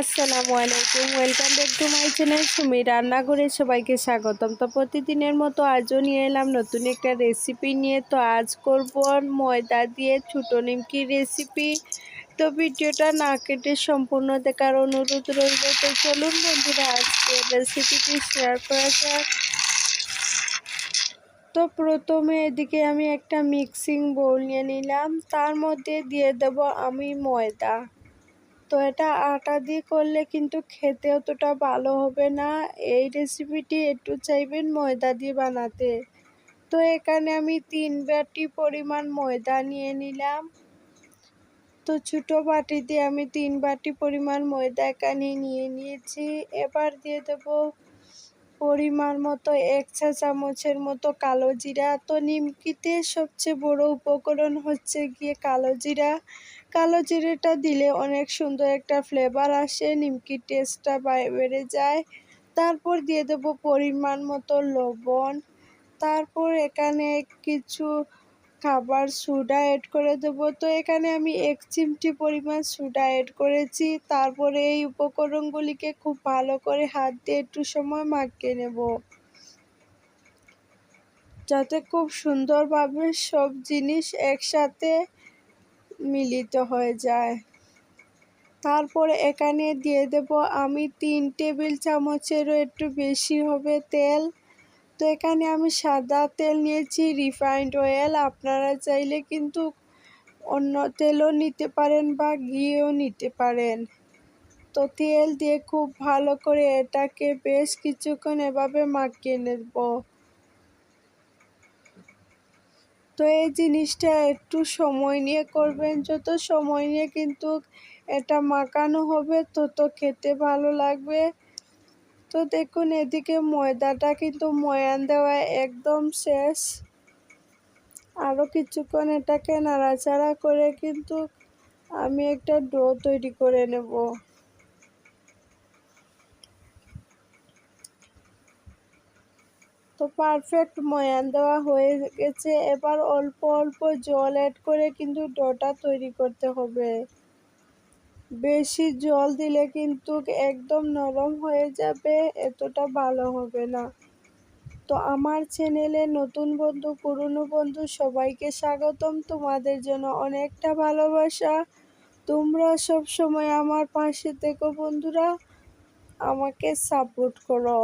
আসসালামু আলাইকুম, welcome back to my channel Sumi রান্নাঘরে সবাইকে স্বাগতম। তো প্রতিদিনের মতো আজও নিয়ে এলাম নতুন একটা রেসিপি নিয়ে। তো আজ করব ময়দা দিয়ে ছোটো নিমকি রেসিপি তো ভিডিওটা না কেটে সম্পূর্ণ দেখার অনুরোধ রইল। তো চলুন বন্ধুরা, আজকে রেসিপিটি শেয়ার করা যাক। তো প্রথমে এদিকে আমি একটা মিক্সিং বোল নিয়ে নিলাম। তার মধ্যে দিয়ে দেব আমি ময়দা। তো এটা আটা দিয়ে করলে কিন্তু খেতে অতটা ভালো হবে না। এই রেসিপিটি একটু চাইবেন ময়দা দিয়ে বানাতে। তো এখানে আমি তিন বাটি পরিমাণ ময়দা নিয়ে নিলাম। তো ছোটো বাটিতে আমি তিন বাটি পরিমাণ ময়দা এখানে নিয়ে নিয়েছি। এবার দিয়ে দেবো পরিমাণ মতো এক চা চামচের মতো কালো জিরা। তো নিমকিতে সবচেয়ে বড় উপকরণ হচ্ছে গিয়ে কালো জিরা। কালো জিরেটা দিলে অনেক সুন্দর একটা ফ্লেভার আসে, নিমকির টেস্টটা বেড়ে যায়। তারপর দিয়ে দেব পরিমাণ মতো লবণ। তারপর এখানে কিছু খাবার সোডা অ্যাড করে দেবো। তো এখানে আমি এক চিমটি পরিমাণ সোডা অ্যাড করেছি। তারপরে এই উপকরণগুলিকে খুব ভালো করে হাত দিয়ে একটু সময় মাখিয়ে নেব। যাতে খুব সুন্দরভাবে সব জিনিস একসাথে মিলিত হয়ে যায়। তারপরে এখানে দিয়ে দেব আমি তিন টেবিল চামচেরও একটু বেশি হবে তেল। তো এখানে আমি সাদা তেল নিয়েছি রিফাইন্ড অয়েল আপনারা চাইলে কিন্তু অন্য তেলও নিতে পারেন বা ঘিও নিতে পারেন। তো তেল দিয়ে খুব ভালো করে এটাকে বেশ কিছুক্ষণ এভাবে মাখিয়ে নেব। তো এই জিনিসটা একটু সময় নিয়ে করবেন। যত সময় নিয়ে কিন্তু এটা মাখানো হবে, তত খেতে ভালো লাগবে। তো দেখুন, এদিকে ময়দাটা কিন্তু ময়ান দেওয়া একদম শেষ। আরও কিছুক্ষণ এটাকে নাড়াচাড়া করে কিন্তু আমি একটা ডো তৈরি করে নেব। তো পারফেক্ট ময়ান দেওয়া হয়ে গেছে। এবার অল্প অল্প জল অ্যাড করে কিন্তু ডোটা তৈরি করতে হবে। বেশি জল দিলে কিন্তু একদম নরম হয়ে যাবে, এতটা ভালো হবে না। তো আমার চ্যানেলে নতুন বন্ধু, পুরনো বন্ধু সবাইকে স্বাগতম। তোমাদের জন্য অনেকটা ভালোবাসা। তোমরা সব সময় আমার পাশে থেকো বন্ধুরা। আমাকে সাপোর্ট করো।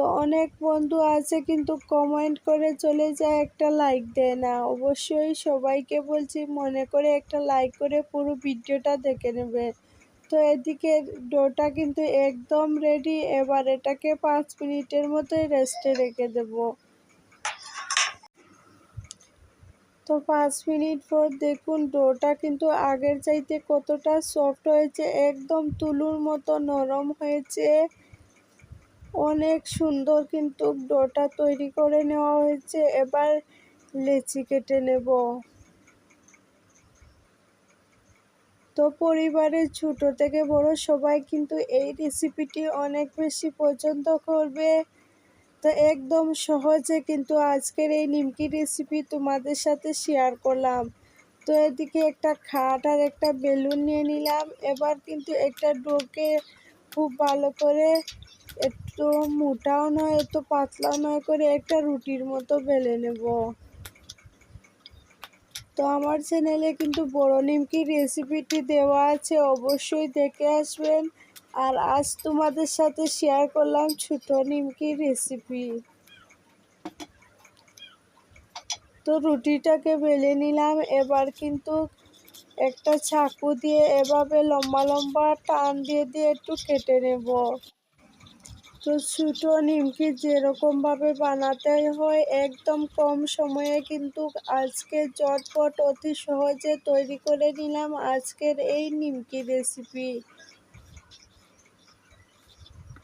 তো অনেক বন্ধু আছে কিন্তু কমেন্ট করে চলে যায় একটা লাইক দেয় না। অবশ্যই সবাইকে বলছি মনে করে একটা লাইক করে পুরো ভিডিওটা দেখে নেবে। তো এদিকে ডোটা কিন্তু একদম রেডি এবার এটাকে পাঁচ মিনিটের মতোই রেস্টে রেখে দেব। তো পাঁচ মিনিট পর দেখুন ডোটা কিন্তু আগের চাইতে কতটা সফট হয়েছে, একদম তুলুর মতো নরম হয়েছে। অনেক সুন্দর কিন্তু ডোটা তৈরি করে নেওয়া হয়েছে। এবার লেচি কেটে নেব। তো পরিবারের ছোট থেকে বড় সবাই কিন্তু এই রেসিপিটি অনেক বেশি পছন্দ করবে। তো একদম সহজে কিন্তু আজকের এই নিমকি রেসিপি তোমাদের সাথে শেয়ার করলাম। তো এদিকে একটা খাট আর একটা বেলুন নিয়ে নিলাম। এবার কিন্তু একটা ডোকে খুব ভালো করে একটু মোটাও নয় একটু পাতলাও নয় করে একটা রুটির মতো বেলে নেব। তো আমার চ্যানেলে কিন্তু বড় নিমকি রেসিপিটি দেওয়া আছে, অবশ্যই দেখে আসবেন। আর আজ তোমাদের সাথে শেয়ার করলাম ছোট নিমকি রেসিপি তো রুটিটাকে বেলে নিলাম, এবার কিন্তু একটা চাকু দিয়ে এভাবে লম্বা লম্বা টান দিয়ে দিয়ে একটু কেটে নেব। তো ছোটো নিমকি যেরকমভাবে বানাতে হয়, একদম কম সময়ে। কিন্তু আজকে চটপট অতি সহজে তৈরি করে নিলাম আজকের এই নিমকি রেসিপি।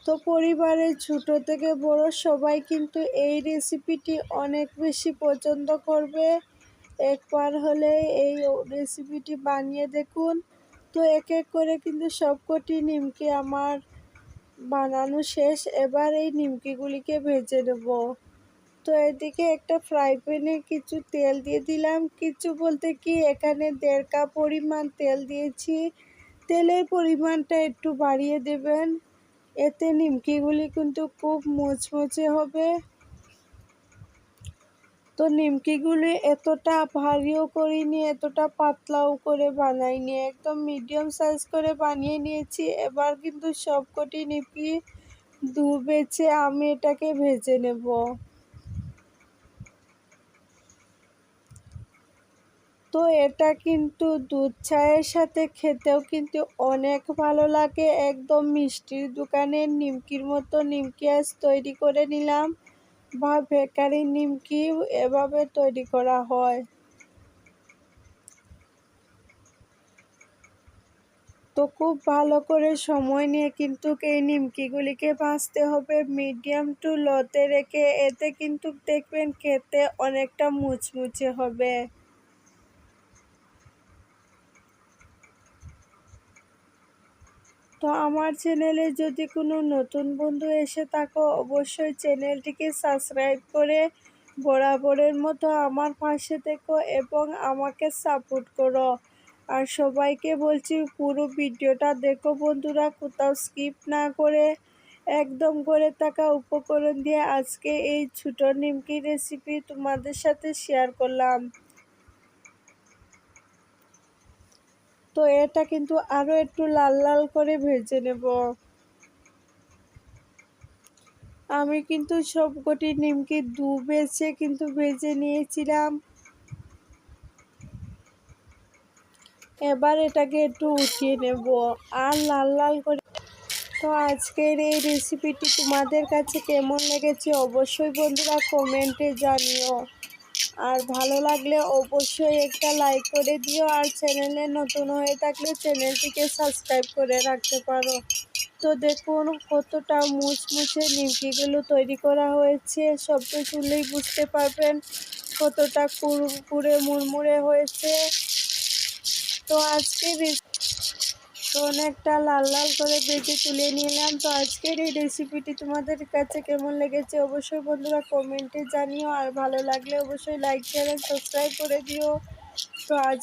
তো পরিবারের ছোট থেকে বড় সবাই কিন্তু এই রেসিপিটি অনেক বেশি পছন্দ করবে। একবার হলে এই রেসিপিটি বানিয়ে দেখুন। তো এক এক করে কিন্তু সবকটি নিমকি আমার বানানো শেষ, এবার এই নিমকিগুলিকে ভেজে নেব। তো এদিকে একটা ফ্রাই প্যানে কিছু তেল দিয়ে দিলাম। কিছু বলতে কি, এখানে দেড় কাপ পরিমাণ তেল দিয়েছি। তেলের পরিমাণটা একটু বাড়িয়ে দেবেন। এতে নিমকিগুলি কিন্তু খুব মুচমুচে হবে। তো নিমকিগুলি এতটা ভারীও করিনি এতটা পাতলাও করে বানাইনি একদম মিডিয়াম সাইজ করে বানিয়ে নিয়েছি। এবার কিন্তু সবকটি নিমকি দু বেছে আমি এটাকে ভেজে নেব। তো এটা কিন্তু দুধ চায়ের সাথে খেতেও কিন্তু অনেক ভালো লাগে। একদম মিষ্টির দোকানের নিমকির মতো নিমকি আজ তৈরি করে নিলাম। বা বেকারি নিমকি এভাবে তৈরি করা হয়। তো খুব ভালো করে সময় নিয়ে কিন্তু এই নিমকিগুলিকে ভাজতে হবে। মিডিয়াম টু লোতে রেখে এতে কিন্তু দেখবেন খেতে অনেকটা মুচমুচে হবে। তো আমার চ্যানেলে যদি কোনো নতুন বন্ধু এসে থাকো, অবশ্যই চ্যানেলটিকে সাবস্ক্রাইব করে বরাবরের মতো আমার পাশে দেখো এবং আমাকে সাপোর্ট করো। আর সবাইকে বলছি, পুরো ভিডিওটা দেখো বন্ধুরা, কোথাও স্কিপ না করে একদম করে থাকা উপকরণ দিয়ে আজকে এই ছোটো নিমকি রেসিপি তোমাদের সাথে শেয়ার করলাম। তো এটা কিন্তু আরও একটু লাল লাল করে ভেজে নেব। আমি কিন্তু সবকটি নিমকি দু বেছে কিন্তু ভেজে নিয়েছিলাম। এবার এটাকে একটু উঠিয়ে নেব আর লাল লাল করে। তো আজকের এই রেসিপিটি তোমাদের কাছে কেমন লেগেছে অবশ্যই বন্ধুরা কমেন্টে জানিও। আর ভালো লাগলে অবশ্যই একটা লাইক করে দিও আর চ্যানেলে নতুন হয়ে থাকলে চ্যানেলটিকে সাবস্ক্রাইব করে রাখতে পারো। তো দেখুন কতটা মুচমুচে নিমকিগুলো তৈরি করা হয়েছে, শব্দ শুনলেই বুঝতে পারবেন কতটা কুরকুরে মুড়মুড়ে হয়েছে। তো আজকে তো অনেকটা লাল লাল করে বেজে তুলে নিলাম। তো আজকের এই রেসিপিটি তোমাদের কাছে কেমন লেগেছে অবশ্যই বন্ধুরা কমেন্টে জানিও। আর ভালো লাগলে অবশ্যই লাইক শেয়ার সাবস্ক্রাইব করে দিও। তো আজ